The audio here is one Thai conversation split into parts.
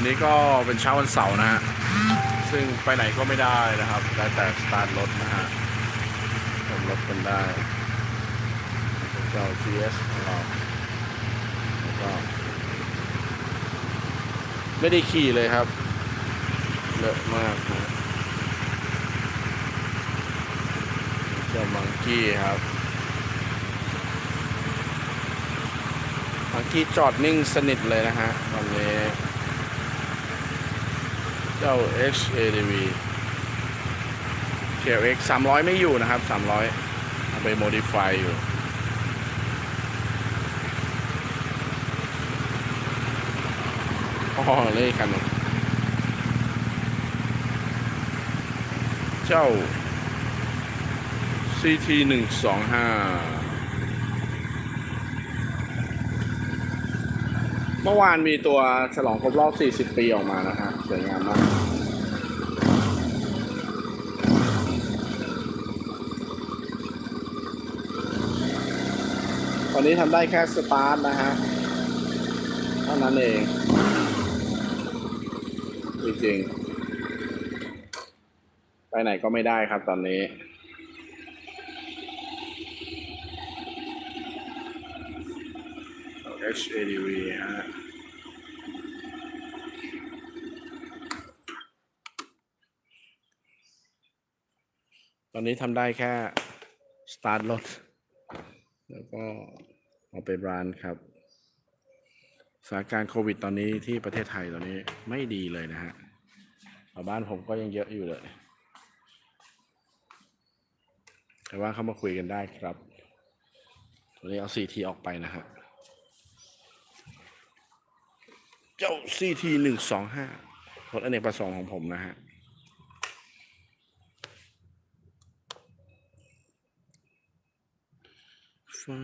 วันนี้ก็เป็นเช้าวันเสาร์นะฮะ ซึ่งไปไหนก็ไม่ได้นะครับได้แต่สตาร์ทรถนะฮะเติมรถกันได้เจ้า GS ของเราแล้วก็ ไม่ได้ขี่เลยครับเลอะมากนะเจ้ามังกี้ครับมังกี้จอดนิ่งสนิทเลยนะฮะตอนนี้ เจ้า HADV KX 300 ไม่อยู่นะครับ 300เอาไป modify อยู่อ๋อเลยคันหนึงเจ้า CT 1 2 5เมื่อวานมีตัวฉลองครบรอบ 40 ปีออกมานะฮะ สวยงามมากตอนนี้ทำได้แค่สตาร์ทนะฮะเท่านั้นเองจริงๆ ไปไหนก็ไม่ได้ครับตอนนี้ HADV ฮะ ตอนนี้ทำได้แค่สตาร์ทรถ แล้วก็เอาไปร้านครับสถานการณ์โควิดตอนนี้ที่ประเทศไทยตอนนี้ไม่ดีเลยนะฮะชาวบ้านผมก็ยังเยอะอยู่เลย แต่ว่าเข้ามาคุยกันได้ครับตัวนี้เอา CT ออกไปนะฮะเจ้า CT หนึ่งสองห้ารถอเนกประสงค์ของผมนะฮะ ฟ้า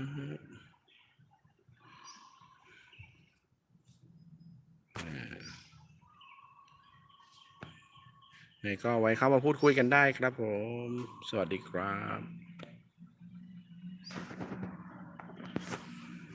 ก็ไว้เข้ามาพูดคุยกันได้ครับผม สวัสดีครับ